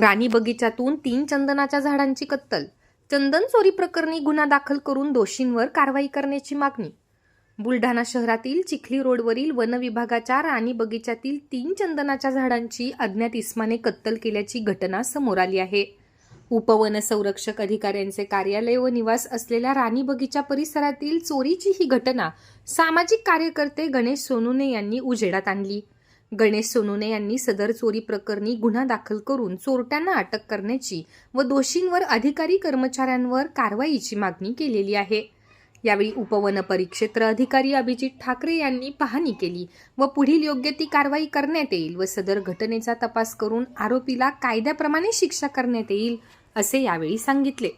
राणी बगीचातून तीन चंदनाच्या झाडांची कत्तल चंदन चोरी प्रकरणी गुन्हा दाखल करून दोषींवर कारवाई करण्याची मागणी. बुलढाणा शहरातील चिखली रोडवरील वन विभागाच्या राणी बगीचातील तीन चंदनाच्या झाडांची अज्ञात इस्माने कत्तल केल्याची घटना समोर आली आहे. उपवन संरक्षक अधिकाऱ्यांचे कार्यालय व निवास असलेल्या राणी बगीचा परिसरातील चोरीची ही घटना सामाजिक कार्यकर्ते गणेश सोनुने यांनी उजेडात आणली. गणेश सोनुने यांनी सदर चोरी प्रकरणी गुन्हा दाखल करून चोरट्यांना अटक करण्याची व दोषींवर अधिकारी कर्मचाऱ्यांवर कारवाईची मागणी केलेली आहे. यावेळी उपवन परिक्षेत्र अधिकारी अभिजित ठाकरे यांनी पाहणी केली व पुढील योग्य ती कारवाई करण्यात येईल व सदर घटनेचा तपास करून आरोपीला कायद्याप्रमाणे शिक्षा करण्यात येईल असे यावेळी सांगितले.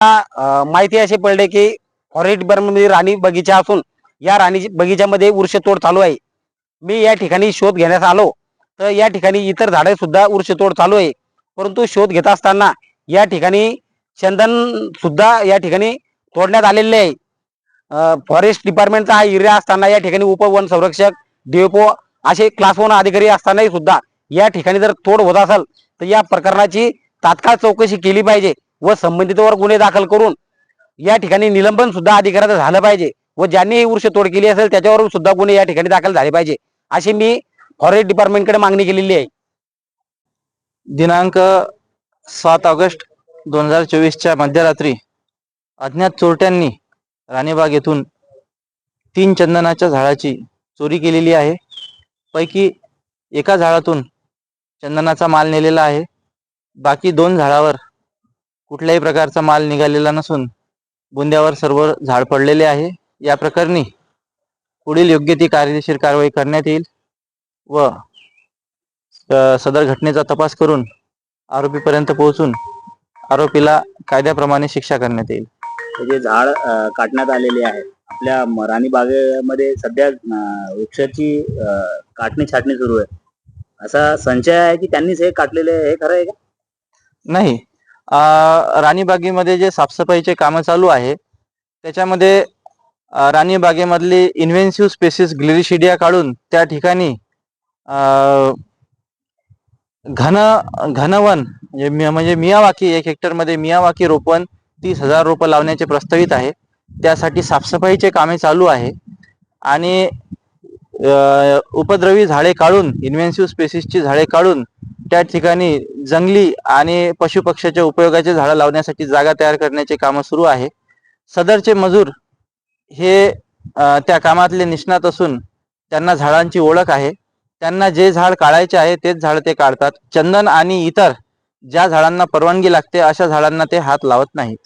माहिती असे पडले की फॉरेस्ट डिपार्टमेंटमध्ये राणी बगीचा असून या राणी बगीच्यामध्ये वृक्षतोड चालू आहे. मी या ठिकाणी शोध घेण्यास आलो. तर या ठिकाणी इतर झाडे सुद्धा वृक्षतोड चालू आहे. परंतु शोध घेत असताना या ठिकाणी चंदन सुद्धा या ठिकाणी तोडण्यात आलेले आहे. फॉरेस्ट डिपार्टमेंटचा हा एरिया असताना या ठिकाणी उपवन संरक्षक डेपो असे क्लास वन अधिकारी असतानाही सुद्धा या ठिकाणी जर तोड होत असेल तर या प्रकरणाची तात्काळ चौकशी केली पाहिजे. व संबंधितवर गुन्हे दाखल करून या ठिकाणी निलंबन सुद्धा अधिकाऱ्याचं झालं पाहिजे व ज्यांनी ही वृक्ष तोड केली असेल त्याच्यावरून सुद्धा गुन्हे या ठिकाणी दाखल झाले पाहिजे. अशी मी फॉरेस्ट डिपार्टमेंटकडे मागणी केलेली आहे. दिनांक सात ऑगस्ट दोन हजार चोवीसच्या मध्यरात्री अज्ञात चोरट्यांनी राणीबाग येथून तीन चंदनाच्या झाडाची चोरी केलेली आहे. पैकी एका झाडातून चंदनाचा माल नेलेला आहे. बाकी दोन झाडावर कुठल्याही प्रकारचा माल निघालेला नसून बुंद्यावर सर्व झाड पडलेले आहे. या प्रकरणी पुढील योग्य ती कायदेशीर कारवाई करण्यात येईल व सदर घटनेचा तपास करून आरोपीपर्यंत पोहोचून आरोपीला कायद्याप्रमाणे शिक्षा करण्यात येईल. हे जे झाड अं, काटण्यात आलेले आहे आपल्या म- राणी बागेमध्ये सध्या अं, वृक्षाची अं, काटणी छाटणी सुरू आहे. असा संशय आहे की त्यांनीच हे काटलेले आहे. हे खरं आहे का? नाही राणीबागेमध्ये जे साफसफाईचे कामं चालू आहे त्याच्यामध्ये राणीबागेमधली इन्व्हेन्सिव्ह स्पेसिस ग्लिरिशिडिया काढून त्या ठिकाणी घन घनवन म्हणजे मि- म्हणजे मियावाकी एक हेक्टरमध्ये मियावाकी रोपण तीस हजार रोपं लावण्याचे प्रस्तावित आहे. त्यासाठी साफसफाईचे कामे चालू आहे. आणि उपद्रवी झाडे काढून इन्व्हेन्सिव्ह स्पेसिसची झाडे काढून त्या ठिकाणी जंगली आणि पशुपक्ष्याच्या उपयोगाचे झाडं लावण्यासाठी जागा तयार करण्याचे काम सुरू आहे. सदरचे मजूर हे त्या कामातले निष्णात असून त्यांना झाडांची ओळख आहे. त्यांना जे झाड काढायचे आहे तेच झाड ते काढतात. चंदन आणि इतर ज्या झाडांना परवानगी लागते अशा झाडांना ते हात लावत नाहीत.